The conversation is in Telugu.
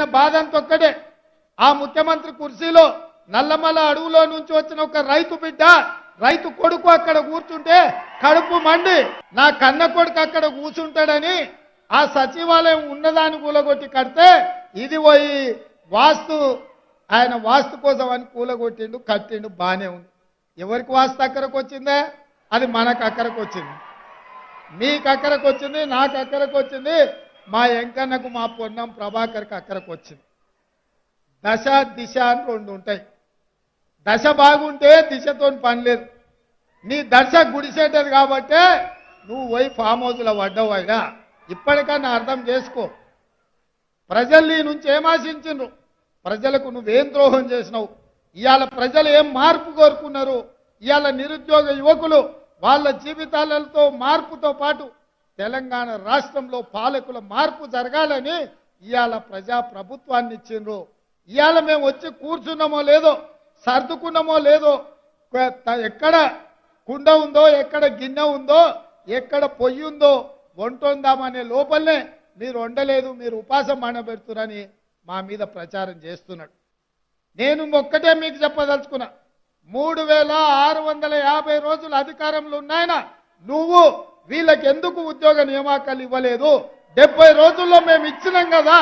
ఆయన బాధ అంతొక్కడే ఆ ముఖ్యమంత్రి కుర్చీలో నల్లమల అడవులో నుంచి వచ్చిన ఒక రైతు బిడ్డ రైతు కొడుకు అక్కడ కూర్చుంటే కడుపు మండి నా కన్న కొడుకు అక్కడ కూర్చుంటాడని ఆ సచివాలయం ఉన్నదాన్ని కూలగొట్టి కడితే ఇది పోయి వాస్తు ఆయన వాస్తు కోసం అని కూలగొట్టిండు కట్టిండు బానే ఉంది. ఎవరికి వాస్తు అక్కడికి వచ్చిందే? అది మనకు అక్కడికి వచ్చింది. మీకు అక్కడికి వచ్చింది నాకు అక్కడికి వచ్చింది మా ఎంకన్నకు మా పొన్నం ప్రభాకర్కి అక్కడికి వచ్చింది. దశ దిశ అని రెండు ఉంటాయి. దశ బాగుంటే దిశతో పని లేదు. నీ దశ గుడిసేటది కాబట్టే నువ్వు పోయి ఫామ్ హౌస్లో పడ్డావు అయినా. ఇప్పటికన్నా అర్థం చేసుకో. ప్రజలు నీ నుంచి ఏమాశించు ప్రజలకు నువ్వేం ద్రోహం చేసినావు? ఇవాళ ప్రజలు ఏం మార్పు కోరుకున్నారు? ఇవాళ నిరుద్యోగ యువకులు వాళ్ళ జీవితాలతో మార్పుతో పాటు తెలంగాణ రాష్ట్రంలో పాలకుల మార్పు జరగాలని ఇవాళ ప్రజా ప్రభుత్వాన్ని ఇచ్చిండ్రు. ఇవాళ మేము వచ్చి కూర్చున్నామో లేదో సర్దుకున్నామో లేదో ఎక్కడ కుండ ఉందో ఎక్కడ గిన్నె ఉందో ఎక్కడ పొయ్యి ఉందో వంటొందామనే లోపలనే మీరు వండలేదు మీరు ఉపాసం మానబెడుతున్నారని మా మీద ప్రచారం చేస్తున్నాడు. నేను ఒక్కటే మీకు చెప్పదలుచుకున్నా మూడు వేల ఆరు వందల యాభై రోజులు అధికారంలో ఉన్నాయన నువ్వు వీళ్ళకి ఎందుకు ఉద్యోగ నియామకాలు ఇవ్వలేదు? డెబ్బై రోజుల్లో మేము ఇచ్చినాం కదా.